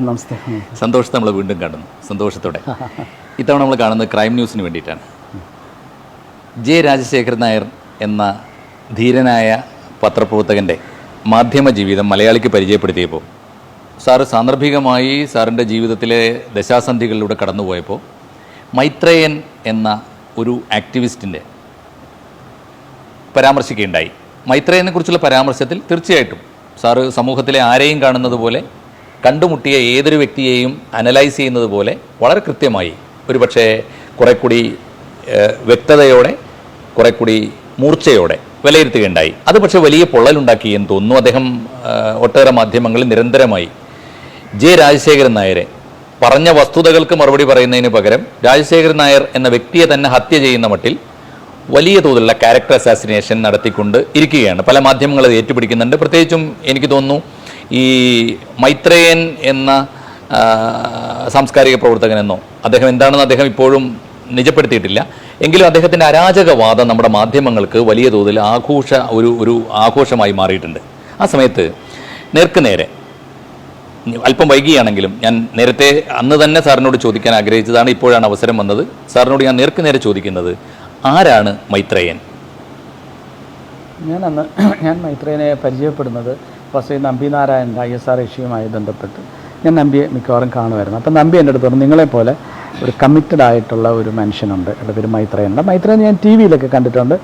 നമസ്തേ. സന്തോഷത്തെ നമ്മൾ വീണ്ടും കാണുന്നു. സന്തോഷത്തോടെ. ഇത്തവണ നമ്മൾ കാണുന്നത് ക്രൈം ന്യൂസിന് വേണ്ടിയിട്ടാണ്. ജെ രാജശേഖരൻ നായർ എന്ന ധീരനായ പത്രപ്രവർത്തകന്റെ മാധ്യമ ജീവിതം മലയാളിക്ക് പരിചയപ്പെടുത്തിയപ്പോൾ സാറ് സാന്ദർഭികമായി സാറിന്റെ ജീവിതത്തിലെ ദശാസന്ധികളിലൂടെ കടന്നുപോയപ്പോൾ മൈത്രേയൻ എന്ന ഒരു ആക്ടിവിസ്റ്റിന്റെ പരാമർശിക്കുകയുണ്ടായി. മൈത്രേയനെ കുറിച്ചുള്ള പരാമർശത്തിൽ തീർച്ചയായിട്ടും സാറ് സമൂഹത്തിലെ ആരെയും കാണുന്നത് പോലെ കണ്ടുമുട്ടിയ ഏതൊരു വ്യക്തിയെയും അനലൈസ് ചെയ്യുന്നത് പോലെ വളരെ കൃത്യമായി ഒരു പക്ഷേ കുറെ കൂടി വ്യക്തതയോടെ കുറെ കൂടി മൂർച്ചയോടെ വിലയിരുത്തുകയുണ്ടായി. അത് പക്ഷേ വലിയ പൊള്ളലുണ്ടാക്കി എന്ന് തോന്നുന്നു. അദ്ദേഹം ഒട്ടേറെ മാധ്യമങ്ങളിൽ നിരന്തരമായി ജെ രാജശേഖരൻ നായരെ പറഞ്ഞ വസ്തുതകൾക്ക് മറുപടി പറയുന്നതിന് പകരം രാജശേഖരൻ നായർ എന്ന വ്യക്തിയെ തന്നെ ഹത്യ ചെയ്യുന്ന മട്ടിൽ വലിയ തോതിലുള്ള ക്യാരക്ടർ അസാസിനേഷൻ നടത്തിക്കൊണ്ട് ഇരിക്കുകയാണ്. പല മാധ്യമങ്ങൾ അത് ഏറ്റുപിടിക്കുന്നുണ്ട്. പ്രത്യേകിച്ചും എനിക്ക് തോന്നുന്നു ഈ മൈത്രേയൻ എന്ന സാംസ്കാരിക പ്രവർത്തകനെന്നോ അദ്ദേഹം എന്താണെന്ന് അദ്ദേഹം ഇപ്പോഴും നിജപ്പെടുത്തിയിട്ടില്ല. എങ്കിലും അദ്ദേഹത്തിന്റെ അരാജകവാദം നമ്മുടെ മാധ്യമങ്ങൾക്ക് വലിയ തോതിൽ ആഘോഷ ഒരു ഒരു ആഘോഷമായി മാറിയിട്ടുണ്ട്. ആ സമയത്ത് നേർക്ക് നേരെ അല്പം വൈകിയാണെങ്കിലും ഞാൻ നേരത്തെ അന്ന് തന്നെ സാറിനോട് ചോദിക്കാൻ ആഗ്രഹിച്ചതാണ് ഇപ്പോഴാണ് അവസരം വന്നത്. സാറിനോട് ഞാൻ നേർക്ക് നേരെ ചോദിക്കുന്നത് ആരാണ് മൈത്രേയൻ? ഞാൻ അന്ന് ഞാൻ മൈത്രേനെ പരിചയപ്പെടുന്നത് ഫസ്റ്റ് നമ്പിനാരായണന്റെ ഐ എസ് ആർ ഏഷ്യയുമായി ബന്ധപ്പെട്ട് ഞാൻ നമ്പിയെ മിക്കവാറും കാണുമായിരുന്നു. അപ്പം നമ്പി എന്റെ അടുത്ത് പറഞ്ഞു നിങ്ങളെപ്പോലെ ഒരു കമ്മിറ്റഡ് ആയിട്ടുള്ള ഒരു മനുഷ്യനുണ്ട്. എന്റെ പേര് മൈത്രേനുണ്ട് മൈത്രേൻ ഞാൻ ടി വിയിലൊക്കെ കണ്ടിട്ടുണ്ട്.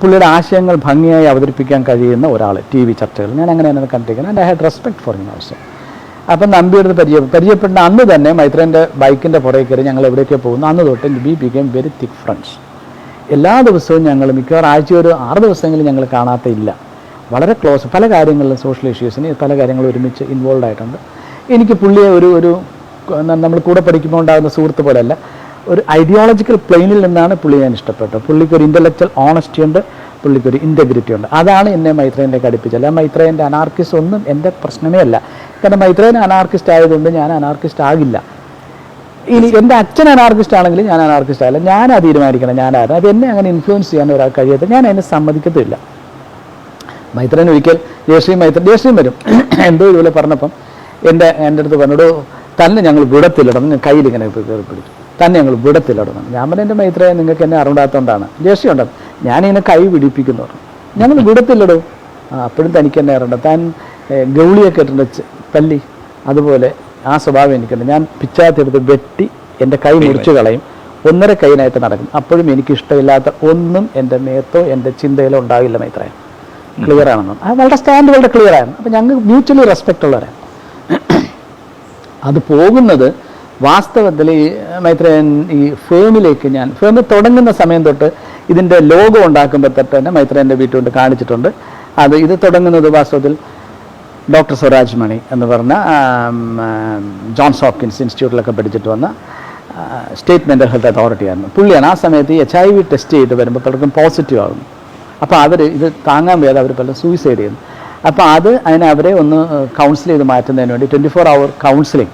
പുള്ളിയുടെ ആശയങ്ങൾ ഭംഗിയായി അവതരിപ്പിക്കാൻ കഴിയുന്ന ഒരാൾ ടി വി ചർച്ചകൾ ഞാൻ അങ്ങനെ തന്നെ കണ്ടിരിക്കുന്നത് and I had respect for him also അപ്പം നമ്പിയെടുത്ത് പരിചയം പരിചയപ്പെടുന്ന അന്ന് തന്നെ മൈത്രേന്റെ ബൈക്കിന്റെ പുറകെ കയറി ഞങ്ങൾ എവിടെയൊക്കെ പോകുന്നു. അന്ന് തൊട്ട് be become very thick friends എല്ലാ ദിവസവും ഞങ്ങൾ മിക്കവാറും ആഴ്ച ഒരു ആറ് ദിവസമെങ്കിലും ഞങ്ങൾ കാണാത്ത ഇല്ല. വളരെ ക്ലോസ് പല കാര്യങ്ങളിലും സോഷ്യൽ ഇഷ്യൂസിന് പല കാര്യങ്ങളും ഒരുമിച്ച് ഇൻവോൾവ് ആയിട്ടുണ്ട്. എനിക്ക് പുള്ളിയെ ഒരു ഒരു നമ്മൾ കൂടെ പഠിക്കുമ്പോൾ ഉണ്ടാകുന്ന സുഹൃത്ത് പോലെയല്ല ഒരു ഐഡിയോളജിക്കൽ പ്ലെയിനിൽ നിന്നാണ് പുള്ളി ഞാൻ ഇഷ്ടപ്പെട്ടത്. പുള്ളിക്ക് ഒരു ഇന്റലക്ച്വൽ ഓണസ്റ്റി ഉണ്ട് പുള്ളിക്കൊരു ഇന്റഗ്രിറ്റി ഉണ്ട്. അതാണ് എന്നെ മൈത്രേനിലേക്ക് അടുപ്പിച്ചത്. അല്ല മൈത്രേന്റെ അനാർക്കിസ്റ്റ് ഒന്നും എന്റെ പ്രശ്നമേ അല്ല. കാരണം മൈത്രേൻ അനാർക്കിസ്റ്റ് ആയതുകൊണ്ട് ഞാൻ അനാർക്കിസ്റ്റ് ആകില്ല. ഇനി എന്റെ അച്ഛൻ അനാർക്കിസ്റ്റ് ആണെങ്കിലും ഞാൻ അനാർക്കിസ്റ്റ് ആയില്ല ഞാനാ തീരുമാനിക്കണം ഞാനായിരുന്നു. അത് എന്നെ അങ്ങനെ ഇൻഫ്ലുവൻസ് ചെയ്യാൻ ഒരാൾ കഴിയാത്ത ഞാൻ അതിനെ സമ്മതിക്കത്തില്ല മൈത്രൻ ഒരിക്കൽ ജയശ്രീ മൈത്രൻ ജയശ്രീ വരും. എന്തോ ഇതുപോലെ പറഞ്ഞപ്പം എന്റെ എന്റെ അടുത്ത് പറഞ്ഞോട് തന്നെ ഞങ്ങൾ വിടത്തിലിടണം. ഞാൻ കയ്യിൽ ഇങ്ങനെ പിടിച്ചു. തന്നെ ഞങ്ങൾ വിടത്തിലിടണം. ഞാൻ പറഞ്ഞ എന്റെ മൈത്രയെ നിങ്ങൾക്ക് എന്നെ അറിവിടാത്തതുകൊണ്ടാണ് ജയശ്രീ ഉണ്ടോ. ഞാനിങ്ങനെ കൈ പിടിപ്പിക്കുന്നു പറഞ്ഞു. ഞങ്ങൾ വിടത്തില്ലടോ ആ അപ്പോഴും തനിക്ക് എന്നെ അറിയണ്ട താൻ ഗൗളിയൊക്കെ ഇട്ടുണ്ട് തല്ലി അതുപോലെ ആ സ്വഭാവം എനിക്കുണ്ട്. ഞാൻ പിച്ചാത്തെടുത്ത് വെട്ടി എന്റെ കൈ മുറിച്ച് കളയും. ഒന്നര കൈനായിട്ട് നടക്കും. അപ്പോഴും എനിക്കിഷ്ടമില്ലാത്ത ഒന്നും എന്റെ മേത്തോ എന്റെ ചിന്തയിലോ ഉണ്ടാകില്ല മൈത്രേ ക്ലിയർ ആണെന്ന്. അവളുടെ വളരെ സ്റ്റാൻഡ് വളരെ ക്ലിയർ ആണ് അപ്പം ഞങ്ങൾ മ്യൂച്വലി റെസ്പെക്റ്റ് ഉള്ളവരാണ് അത് പോകുന്നത് വാസ്തവത്തിൽ ഈ മൈത്രേയൻ ഈ ഫേമിലേക്ക് ഞാൻ ഫേമിൽ തുടങ്ങുന്ന സമയം തൊട്ട് ഇതിന്റെ ലോഗോ ഉണ്ടാക്കുമ്പോൾ തൊട്ട് തന്നെ മൈത്രേയന്റെ വീട്ടുകൊണ്ട് കാണിച്ചിട്ടുണ്ട്. അത് ഇത് തുടങ്ങുന്നത് വാസ്തവത്തിൽ ഡോക്ടർ സ്വരാജ് മണി എന്ന് പറഞ്ഞ ജോൺസ് ഹോപ്കിൻസ് ഇൻസ്റ്റിറ്റ്യൂട്ടിലൊക്കെ പഠിച്ചിട്ട് വന്ന സ്റ്റേറ്റ് മെന്റൽ ഹെൽത്ത് അതോറിറ്റി ആയിരുന്നു പുള്ളിയാണ് ആ സമയത്ത് ഈ എച്ച് ഐ വി ടെസ്റ്റ് ചെയ്ത് വരുമ്പോൾ പലർക്കും പോസിറ്റീവ് ആകുന്നു അപ്പോൾ അവർ ഇത് താങ്ങാൻ വയ്യാതെ അവർ പലരും സൂയിസൈഡ് ചെയ്യുന്നു. അപ്പോൾ അത് അതിനെ അവരെ ഒന്ന് കൗൺസിൽ ചെയ്ത് മാറ്റുന്നതിന് വേണ്ടി twenty four hour counselling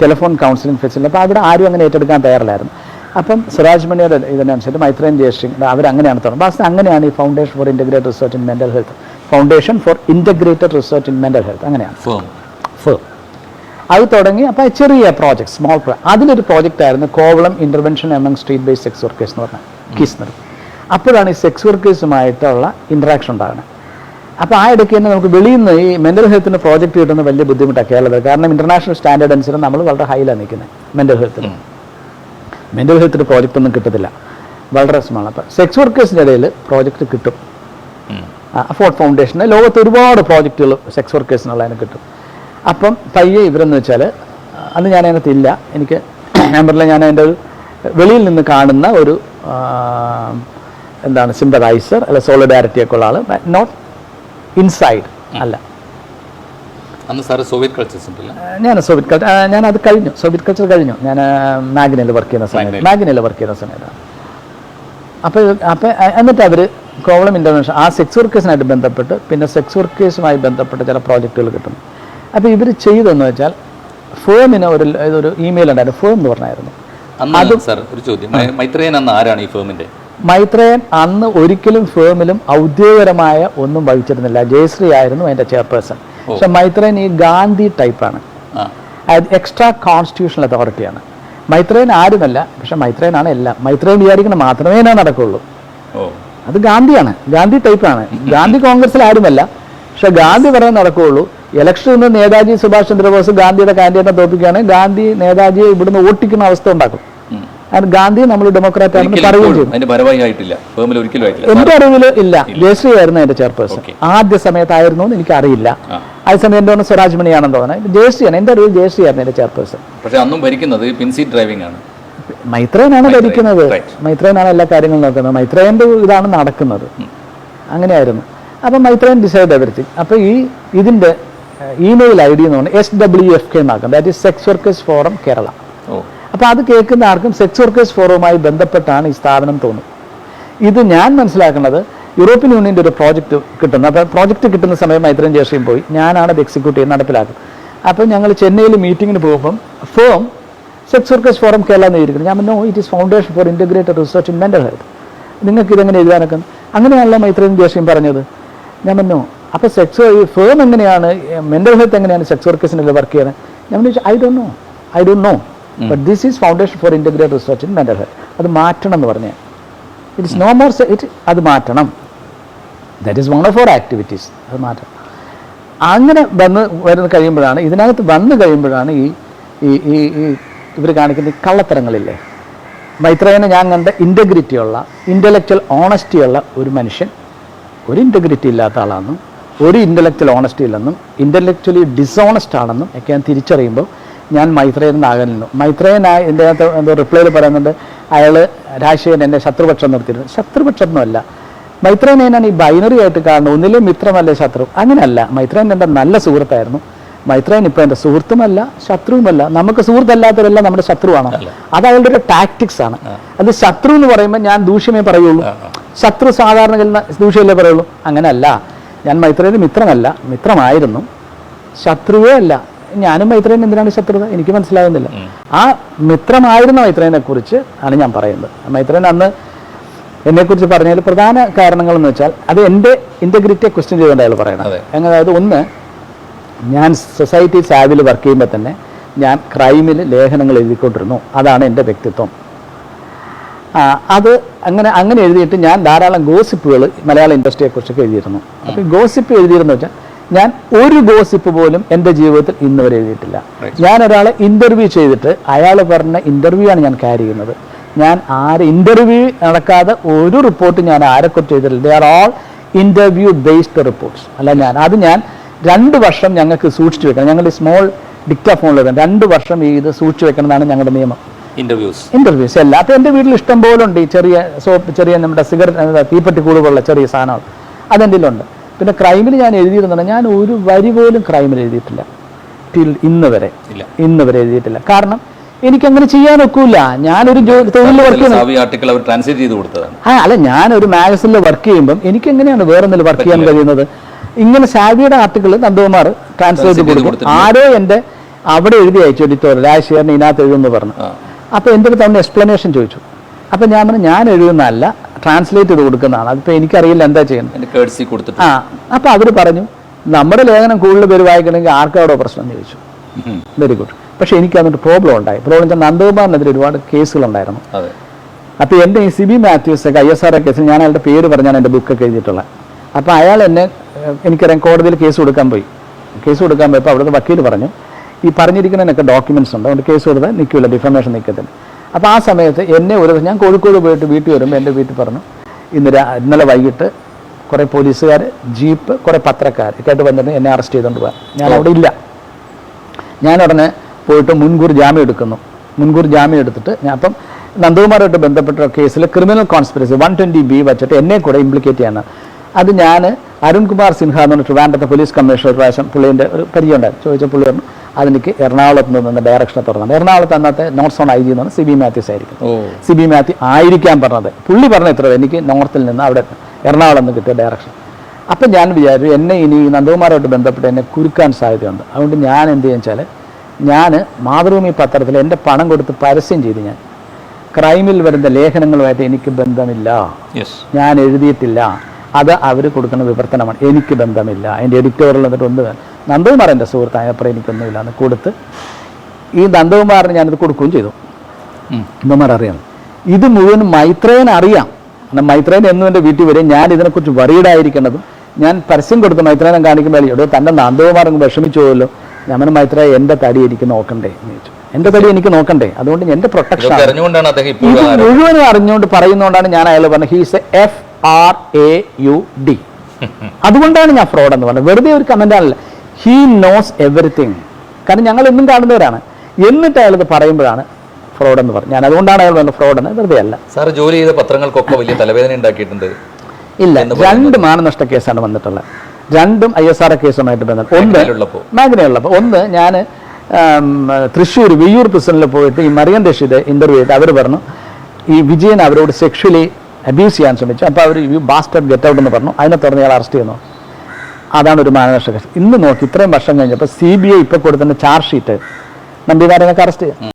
telephone counselling facility അപ്പോൾ അവിടെ ആരും അങ്ങനെ ഏറ്റെടുക്കാൻ തയ്യാറില്ലായിരുന്നു. അപ്പം സുരാജ് മണിയുടെ ഇതിനനുസരിച്ച് മൈത്രേൻ ജയശ്രീ അങ്ങനെയാണ് തുടങ്ങുന്നത്. ബാസ് അങ്ങനെയാണ് ഈ foundation for integrated research in mental health foundation for integrated research in mental health അങ്ങനെയാണ്. ഫേം അത് തുടങ്ങി അപ്പോൾ ചെറിയ പ്രോജക്റ്റ് സ്മോൾ പ്രോജക്റ്റ് അതിലൊരു പ്രോജക്റ്റ് ആയിരുന്നു Kovalam intervention among street base sex workers എന്ന് പറഞ്ഞാൽ കീസ് നിർത്തി അപ്പോഴാണ് ഈ സെക്സ് വർക്കേഴ്സുമായിട്ടുള്ള ഇൻട്രാക്ഷൻ ഉണ്ടാകുന്നത്. അപ്പോൾ ആ ഇടയ്ക്ക് തന്നെ നമുക്ക് വെളിയിൽ നിന്ന് ഈ മെന്റൽ ഹെൽത്തിന് പ്രോജക്റ്റ് കിട്ടുന്ന വലിയ ബുദ്ധിമുട്ടാണ് കേരളത്തിൽ. കാരണം ഇന്റർനാഷണൽ സ്റ്റാൻഡേർഡ് അനുസരിച്ച് നമ്മൾ വളരെ ഹൈലാണ് നിൽക്കുന്നത് മെന്റൽ ഹെൽത്തിൽ മെന്റൽ ഹെൽത്തിന് പ്രോജക്റ്റ് ഒന്നും കിട്ടത്തില്ല. വളരെ രസമാണ്. അപ്പോൾ സെക്സ് വർക്കേഴ്സിന്റെ ഇടയിൽ പ്രോജക്റ്റ് കിട്ടും. അഫോർഡ് ഫൗണ്ടേഷന് ലോകത്ത് ഒരുപാട് പ്രോജക്റ്റുകൾ സെക്സ് വർക്കേഴ്സിനുള്ളതിന് കിട്ടും. അപ്പം പയ്യെ ഇവരെന്ന് വെച്ചാൽ അന്ന് ഞാൻ അതിനകത്ത് ഇല്ല. എനിക്ക് ഞാൻ പറഞ്ഞില്ല ഞാൻ അതിന്റെ വെളിയിൽ നിന്ന് കാണുന്ന ഒരു എന്താണ് സിമ്പതൈസർ അല്ല സോളിഡാരിറ്റി ഒക്കെ ഉള്ള ആൾ നോട്ട് ഇൻസൈഡ് അല്ല. ഞാൻ സോവിയറ്റ് കൾച്ചർ ഞാൻ അത് കഴിഞ്ഞു. സോവിയറ്റ് കൾച്ചർ കഴിഞ്ഞു. ഞാൻ മാഗ്നയിൽ വർക്ക് ചെയ്യുന്ന സമയത്ത്. മാഗ്നയിൽ. വർക്ക് ചെയ്യുന്ന സമയത്താണ് അപ്പോൾ അപ്പോൾ എന്നിട്ട് അവർ കോവളം ഇന്റർനാഷണൽ ആ സെക്സ് വർക്കേഴ്സിനായിട്ട് ബന്ധപ്പെട്ട് പിന്നെ സെക്സ് വർക്കേഴ്സുമായി ബന്ധപ്പെട്ട ചില പ്രോജക്റ്റുകൾ കിട്ടുന്നു. അപ്പോൾ ഇവർ ചെയ്തതെന്ന് വെച്ചാൽ ഫേമിന് ഒരു ഇതൊരു ഇമെയിൽ ഉണ്ടായിരുന്നു. ഫേം എന്ന് പറഞ്ഞായിരുന്നു. അന്ന് സാർ ഒരു ചോദ്യം. മൈത്രേയൻ അന്ന് ആരാണ് ഈ ഫേമിന്റെ മൈത്രേയൻ അന്ന് ഒരിക്കലും ഫേമിലും ഔദ്യോഗികരമായ ഒന്നും വഹിച്ചിരുന്നില്ല. ജയശ്രീ ആയിരുന്നു അതിന്റെ ചെയർപേഴ്സൺ പക്ഷെ മൈത്രേയൻ ഈ ഗാന്ധി ടൈപ്പാണ് എക്സ്ട്രാ കോൺസ്റ്റിറ്റ്യൂഷണൽ അതോറിറ്റിയാണ് മൈത്രേയൻ ആരുമല്ല പക്ഷെ മൈത്രേയനാണ് എല്ലാം. മൈത്രേയൻ വിചാരിക്കണം മാത്രമേ ഞാൻ നടക്കുള്ളൂ. അത് ഗാന്ധിയാണ്. ഗാന്ധി ടൈപ്പാണ് ഗാന്ധി കോൺഗ്രസിൽ ആരുമല്ല. പക്ഷെ ഗാന്ധി പറയാൻ നടക്കുകയുള്ളൂ ഇലക്ഷൻ നിന്ന് നേതാജി സുഭാഷ് ചന്ദ്രബോസ് ഗാന്ധിയുടെ കാൻഡിഡേറ്റിനെ തോപ്പിക്കുകയാണെങ്കിൽ ഗാന്ധി നേതാജിയെ ഇവിടുന്ന് ഓട്ടിക്കുന്ന അവസ്ഥ ഉണ്ടാക്കും. അത് ഗാന്ധി നമ്മൾ ഡെമോക്രാറ്റ് ആണെന്ന് പറയുകയും ചെയ്തു. എന്റെ അറിവിൽ ഇല്ല. ജയശ്രീ ആയിരുന്നു എന്റെ ചെയർപേഴ്സൺ. ആദ്യ സമയത്തായിരുന്നു എന്ന് എനിക്ക് അറിയില്ല അതേസമയം എന്റെ ഒന്ന് സ്വരാജ് മണിയാണെന്ന് തോന്നുന്നത് ജയശ്രീയാണ്. എന്റെ അറിവിൽ ജയശ്രീ ആയിരുന്നു എന്റെ ചെയർപേഴ്സൺ. പക്ഷെ അന്നും ഭരിക്കുന്നത് പിൻസീറ്റ് ഡ്രൈവിംഗ് ആണ്. മൈത്രേനാണ് ഭരിക്കുന്നത്. മൈത്രേനാണ് എല്ലാ കാര്യങ്ങളും നോക്കുന്നത് മൈത്രേന്റെ ഇതാണ് നടക്കുന്നത്. അങ്ങനെയായിരുന്നു. അപ്പം മൈത്രേൻ ഡിസൈഡ് എവറിത്തിങ് അപ്പോൾ ഈ ഇതിന്റെ ഇമെയിൽ ഐ ഡി എന്ന് പറഞ്ഞാൽ S W F K എന്നാക്കും. That is sex workers forum Kerala അപ്പോൾ അത് കേൾക്കുന്ന ആർക്കും സെക്സ് വർക്കേഴ്സ് ഫോറവുമായി ബന്ധപ്പെട്ടാണ് ഈ സ്ഥാപനം തോന്നും ഇത് ഞാൻ മനസ്സിലാക്കുന്നത് യൂറോപ്യൻ യൂണിയന്റെ ഒരു പ്രോജക്റ്റ് കിട്ടുന്നു. അപ്പോൾ പ്രോജക്റ്റ് കിട്ടുന്ന സമയം മൈത്രൻ ജേഷയും പോയി. ഞാനാണ് അത് എക്സിക്യൂട്ട് ചെയ്ത് നടപ്പിലാക്കും അപ്പോൾ ഞങ്ങൾ ചെന്നൈയിൽ മീറ്റിങ്ങിന് പോകുമ്പം from sex workers forum Kerala എന്ന് എഴുതിയിരിക്കുന്നത് ഞാൻ know it is foundation for integrated research in mental health നിങ്ങൾക്ക് ഇതെങ്ങനെ എഴുതാനൊക്കെ? അങ്ങനെയാണല്ലോ മൈത്രൻ ജയശ്രീം പറഞ്ഞത്. ഞാൻ നോ അപ്പോൾ സെക്സ് ഈ ഫേം എങ്ങനെയാണ് മെന്റൽ ഹെൽത്ത് എങ്ങനെയാണ് സെക്സ് വർക്കേഴ്സിന്റെ വർക്ക് ചെയ്യുന്നത്? ഞാൻ I don't know I don't know but this is foundation for integrate research in mental health അത് മാറ്റണം എന്ന് പറഞ്ഞാൽ it is no more it അത് മാറ്റണം. That is one of our activities അത് മാറ്റണം. അങ്ങനെ വന്ന് വരുന്ന കഴിയുമ്പോഴാണ് ഇതിനകത്ത് വന്നു കഴിയുമ്പോഴാണ് ഈ ഈ ഈ ഇവർ കാണിക്കുന്ന ഈ കള്ളത്തരങ്ങളില്ലേ? മൈത്രേനെ ഞാൻ കണ്ട ഇന്റഗ്രിറ്റി ഉള്ള ഇന്റലക്ച്വൽ ഓണസ്റ്റി ഉള്ള ഒരു മനുഷ്യൻ ഒരു ഇന്റഗ്രിറ്റി ഇല്ലാത്ത ആളാണെന്നും ഒരു ഇന്റലക്ച്വൽ ഓണസ്റ്റി ഇല്ലെന്നും ഇന്റലക്ച്വലി ഡിസോണസ്റ്റ് ആണെന്നും ഒക്കെ ഞാൻ തിരിച്ചറിയുമ്പോൾ ഞാൻ മൈത്രേയൻ അകലുന്നു മൈത്രേയനായ എന്റെ അകത്ത് എന്തോ റിപ്ലൈയിൽ പറയുന്നുണ്ട് അയാൾ രാജശേഖരൻ എന്റെ ശത്രുപക്ഷം നിർത്തിയിരുന്നു. ശത്രുപക്ഷമൊന്നുമല്ല. മൈത്രേയനാണ് ഈ ബൈനറി ആയിട്ട് കാണുന്നത് ഒന്നിലെ മിത്രമല്ല ശത്രു. അങ്ങനെയല്ല. മൈത്രേയൻ എന്റെ നല്ല സുഹൃത്തായിരുന്നു. മൈത്രേയൻ ഇപ്പോൾ എന്റെ സുഹൃത്തുമല്ല ശത്രുവുമല്ല. നമുക്ക് സുഹൃത്തല്ലാത്തവരെല്ലാം നമ്മുടെ ശത്രുവാണ്. അത് അയാളുടെ ഒരു ടാക്ടിക്സ് ആണ്. അത് ശത്രു എന്ന് പറയുമ്പോൾ ഞാൻ ദൂഷ്യമേ പറയുള്ളൂ. ശത്രു സാധാരണ ദൂഷ്യമല്ലേ പറയുള്ളൂ. അങ്ങനെയല്ല. ഞാൻ മൈത്രേയന് മിത്രമല്ല. മിത്രമായിരുന്നു. ശത്രുവേ അല്ല. ഞാനും മൈത്രേൻ എന്തിനാണ് ശത്രുത? എനിക്ക് മനസ്സിലാകുന്നില്ല ആ മിത്രമായിരുന്ന മൈത്രേനെ കുറിച്ച് ആണ് ഞാൻ പറയുന്നത്. മൈത്രേൻ അന്ന് എന്നെക്കുറിച്ച് പറഞ്ഞതിൽ പ്രധാന കാരണങ്ങൾ എന്ന് വെച്ചാൽ അത് എന്റെ ഇന്റഗ്രിറ്റിയെ ക്വസ്റ്റ്യൻ ചെയ്തുകൊണ്ട് അയാൾ പറയണം അതെ. എങ്ങനെ അതായത് ഒന്ന് ഞാൻ സൊസൈറ്റി സാവിൽ വർക്ക് ചെയ്യുമ്പോൾ തന്നെ ഞാൻ ക്രൈമിൽ ലേഖനങ്ങൾ എഴുതിക്കൊണ്ടിരുന്നു. അതാണ് എന്റെ വ്യക്തിത്വം. അത് അങ്ങനെ അങ്ങനെ എഴുതിയിട്ട് ഞാൻ ധാരാളം ഗോസിപ്പുകൾ മലയാള ഇൻഡസ്ട്രിയെക്കുറിച്ചൊക്കെ എഴുതിയിരുന്നു. അപ്പോൾ ഗോസിപ്പ് എഴുതിയിരുന്നു വെച്ചാൽ ഞാൻ ഒരു ഗോസിപ്പ് പോലും എന്റെ ജീവിതത്തിൽ ഇന്ന് വരെ എഴുതിയിട്ടില്ല. ഞാൻ ഒരാളെ ഇന്റർവ്യൂ ചെയ്തിട്ട് അയാൾ പറഞ്ഞ ഇന്റർവ്യൂ ആണ് ഞാൻ ക്യാരി ചെയ്യുന്നത്. ഞാൻ ആര് ഇന്റർവ്യൂ നടക്കാതെ ഒരു റിപ്പോർട്ട് ഞാൻ ആരെക്കുറിച്ച് ചെയ്തിട്ടില്ല they are all interview based reports അല്ല ഞാൻ അത് ഞാൻ രണ്ട് വർഷം ഞങ്ങൾക്ക് സൂക്ഷിച്ചു വെക്കണം. ഞങ്ങളുടെ സ്മോൾ ഡിക്റ്റാഫോണിൽ രണ്ട് വർഷം ഈ ഇത് സൂക്ഷിച്ചു വെക്കണം എന്നാണ് ഞങ്ങളുടെ നിയമം. ഇന്റർവ്യൂസ് ഇന്റർവ്യൂസ് അല്ല അപ്പോൾ എന്റെ വീട്ടിൽ ഇഷ്ടം പോലെ ഉണ്ട് ഈ ചെറിയ സോപ്പ് ചെറിയ നമ്മുടെ സിഗരറ്റ് തീപ്പെട്ടി കൂടുപോലുള്ള ചെറിയ സാധനങ്ങൾ. അതെന്റെ ഉണ്ട് പിന്നെ ക്രൈമിൽ ഞാൻ എഴുതിയിരുന്നുണ്ട് ഞാൻ ഒരു വരി പോലും ക്രൈമിൽ എഴുതിയിട്ടില്ല. ടിൽ ഇന്ന് വരെ. ഇന്ന് വരെ എഴുതിയിട്ടില്ല. കാരണം എനിക്ക് അങ്ങനെ ചെയ്യാൻ ഒക്കില്ല ഞാനൊരു തൊഴിലിൽ വർക്ക് ആ അല്ല ഞാനൊരു മാഗസിനിൽ വർക്ക് ചെയ്യുമ്പം എനിക്ക് എങ്ങനെയാണ് വേറെ എന്തെങ്കിലും വർക്ക് ചെയ്യാൻ കഴിയുന്നത്? ഇങ്ങനെ സാവിയുടെ ആർട്ടിക്കിൾ നന്ദകുമാർ ട്രാൻസ്ലേറ്റ് ചെയ്ത് കൊടുക്കും ആരോ എന്റെ അവിടെ എഴുതി അയച്ചു. എഡിറ്റോറിയൽ രാജശേഖരൻ ഇതിനകത്ത് എഴുതുമെന്ന് പറഞ്ഞു. അപ്പൊ അപ്പോൾ എന്റെ അടുത്ത് അവന് എക്സ്പ്ലനേഷൻ ചോദിച്ചു. അപ്പോൾ ഞാൻ പറഞ്ഞു ഞാൻ എഴുതുന്നതല്ല. ട്രാൻസ്ലേറ്റ് ചെയ്ത് കൊടുക്കുന്നതാണ്. അതിപ്പോൾ എനിക്കറിയില്ല എന്താ ചെയ്യുന്നത്. ആ അപ്പോൾ അവർ പറഞ്ഞു നമ്മുടെ ലേഖനം കൂടുതൽ പേര് വായിക്കണമെങ്കിൽ ആർക്കവിടെ പ്രശ്നം? എന്ന് ചോദിച്ചു. വെരി ഗുഡ് പക്ഷേ എനിക്ക് അതിനൊരു പ്രോബ്ലം ഉണ്ടായി. പ്രോബ്ലം വെച്ചാൽ നന്ദകുമാറിനെതിരെ ഒരുപാട് കേസുകളുണ്ടായിരുന്നു അപ്പോൾ എന്റെ ഈ സിബി മാത്യൂസ് ഒക്കെ ഐ എസ് ആർ കേസിൽ ഞാൻ അയാളുടെ പേര് പറഞ്ഞാണ് എന്റെ ബുക്കൊക്കെ എഴുതിയിട്ടുള്ളത്. അപ്പോൾ അയാൾ എന്നെ എനിക്കറിയാം കോടതിയിൽ കേസ് കൊടുക്കാൻ പോയി. കേസ് കൊടുക്കാൻ പോയപ്പോൾ അവിടുത്തെ വക്കീൽ പറഞ്ഞു ഈ പറഞ്ഞിരിക്കുന്നതിനൊക്കെ ഡോക്യുമെന്റ്സ് ഉണ്ട്. അതുകൊണ്ട് കേസ് കൊടുത്താൽ നിൽക്കില്ല. ഡിഫമേഷൻ നിൽക്കത്തില്ല. അപ്പോൾ ആ സമയത്ത് എന്നെ ഒരു ഞാൻ കോഴിക്കോട് പോയിട്ട് വീട്ടിൽ വരുമ്പോൾ എന്റെ വീട്ടിൽ പറഞ്ഞു ഇന്ന് ഇന്നലെ വൈകിട്ട് കുറേ പോലീസുകാർ ജീപ്പ് കുറേ പത്രക്കാർ ഒക്കെ ആയിട്ട് വന്നിട്ട് എന്നെ അറസ്റ്റ് ചെയ്തുകൊണ്ട് പോകാൻ ഞാൻ അവിടെ ഇല്ല. ഞാൻ ഉടനെ പോയിട്ട് മുൻകൂർ ജാമ്യം എടുക്കുന്നു. മുൻകൂർ ജാമ്യം എടുത്തിട്ട് ഞാൻ അപ്പം നന്ദകുമാറുമായിട്ട് ബന്ധപ്പെട്ട കേസിൽ criminal conspiracy one twenty B വെച്ചിട്ട് എന്നെ കൂടെ ഇംപ്ലിക്കേറ്റ് ചെയ്യാണ് അത് ഞാൻ അരുൺകുമാർ സിൻഹ എന്ന് പറഞ്ഞിട്ട് ട്രിവാൻഡ്രത്തെ പോലീസ് കമ്മീഷണർ പ്രാവശ്യം പുള്ളീന്റെ ഒരു പരിചയം ഉണ്ടായിരുന്നു ചോദിച്ച പുള്ളി പറഞ്ഞു അതെനിക്ക് എറണാകുളത്ത് നിന്ന് ഡയറക്ഷനെ തുറന്നുണ്ട് എറണാകുളത്ത് അന്നത്തെ നോർത്ത് സോൺ ഐ ജി എന്ന് പറഞ്ഞാൽ സി ബി മാത്യൂസ് ആയിരിക്കും. സി ബി മാത്യു ആയിരിക്കാൻ പറഞ്ഞത്. പുള്ളി പറഞ്ഞ ഇത്ര എനിക്ക് നോർത്തിൽ നിന്ന് അവിടെ എറണാകുളം നിന്ന് കിട്ടിയ ഡയറക്ഷൻ അപ്പം ഞാൻ വിചാരിച്ചു എന്നെ ഇനി നന്ദകുമാരുമായിട്ട് ബന്ധപ്പെട്ട് എന്നെ കുരുക്കാൻ സാധ്യതയുണ്ട്. അതുകൊണ്ട് ഞാൻ എന്ത് ചെയ്യുക വെച്ചാൽ ഞാൻ മാതൃഭൂമി പത്രത്തിൽ എന്റെ പണം കൊടുത്ത് പരസ്യം ചെയ്ത് ഞാൻ. ക്രൈമിൽ വരുന്ന ലേഖനങ്ങളുമായിട്ട് എനിക്ക് ബന്ധമില്ല. ഞാൻ എഴുതിയിട്ടില്ല. അത് അവർ കൊടുക്കുന്ന വിവർത്തനമാണ്. എനിക്ക് ബന്ധമില്ല. എന്റെ എഡിറ്റോറിൽ എന്നിട്ട് ഒന്ന് നന്ദകുമാർ എന്റെ സുഹൃത്തായപ്പോൾ എനിക്കൊന്നുമില്ല. എന്ന് കൊടുത്ത് ഈ നന്ദകുമാറിന് ഞാനത് കൊടുക്കുകയും ചെയ്തു. നന്ദകുമാർ അറിയാം. ഇത് മുഴുവൻ മൈത്രേയൻ അറിയാം. എന്നാൽ മൈത്രേയൻ എന്നും എന്റെ വീട്ടിൽ വരെ. ഞാൻ ഇതിനെക്കുറിച്ച് വറീഡായിരിക്കേണ്ടതും ഞാൻ പരസ്യം കൊടുത്ത് മൈത്രേനെ കാണിക്കുമ്പോൾ എവിടെ തന്റെ നന്ദകുമാർ അങ്ങ് വിഷമിച്ചു പോയല്ലോ ഞാൻ മൈത്രേ എന്റെ തടി എനിക്ക് നോക്കണ്ടേ എന്ന് ചോദിച്ചു. എന്റെ തടി എനിക്ക് നോക്കണ്ടേ? അതുകൊണ്ട് എന്റെ പ്രൊട്ടക്ഷൻ ഇത് ആരോ- മുഴുവനും അറിഞ്ഞുകൊണ്ട് പറയുന്നതുകൊണ്ടാണ് ഞാൻ അയാൾ പറഞ്ഞത്. He's F R A U D അതുകൊണ്ടാണ് ഞാൻ ഫ്രോഡ് എന്ന് പറഞ്ഞത്. വെറുതെ ഒരു കമന്റ് ആണല്ലോ. ഹീ നോസ് എവറിത്തിങ് കാരണം ഞങ്ങൾ എന്നും കാണുന്നവരാണ്. എന്നിട്ട് അയാൾ ഇത് പറയുമ്പോഴാണ് ഫ്രോഡ് എന്ന് പറഞ്ഞു ഞാൻ അതുകൊണ്ടാണ് അയാൾ പറഞ്ഞത് ഫ്രോഡ് എന്ന് വെറുതെ അല്ല. സാർ ജോലി ചെയ്ത പത്രങ്ങൾക്കൊക്കെ വലിയ തലവേദന ഉണ്ടാക്കിയിട്ടുണ്ട്. ഇല്ല രണ്ട് മാനനഷ്ട കേസാണ് വന്നിട്ടുള്ളത്. രണ്ടും ഐ എസ് ആർ കേസുമായിട്ട് ബന്ധപ്പെട്ട് ഒന്ന് മേഖലയുള്ളപ്പോൾ ഒന്ന് ഞാൻ തൃശ്ശൂർ വിയ്യൂർ പ്രിസണിൽ പോയിട്ട് ഈ മറിയം രക്ഷിത് ഇന്റർവ്യൂ ചെയ്ത് അവർ പറഞ്ഞു ഈ വിജയൻ അവരോട് സെക്ഷലി അബ്യൂസ് ചെയ്യാൻ ശ്രമിച്ചു. അപ്പോൾ അവർ യു ബാസ്റ്റർ ഗെറ്റ് ഔട്ട് എന്ന് പറഞ്ഞു. അതിനെ തുടർന്ന് ഇയാൾ അറസ്റ്റ് ചെയ്യുന്നു. അതാണ് ഒരു മാനനഷ്ട കേസ് ഇന്ന് നോക്കി ഇത്രയും വർഷം കഴിഞ്ഞപ്പോൾ സി ബി ഐ ഇപ്പോൾ കൊടുത്തുന്ന ചാർജ് ഷീറ്റ് നമ്പിനാരനൊക്കെ അറസ്റ്റ് ചെയ്യും.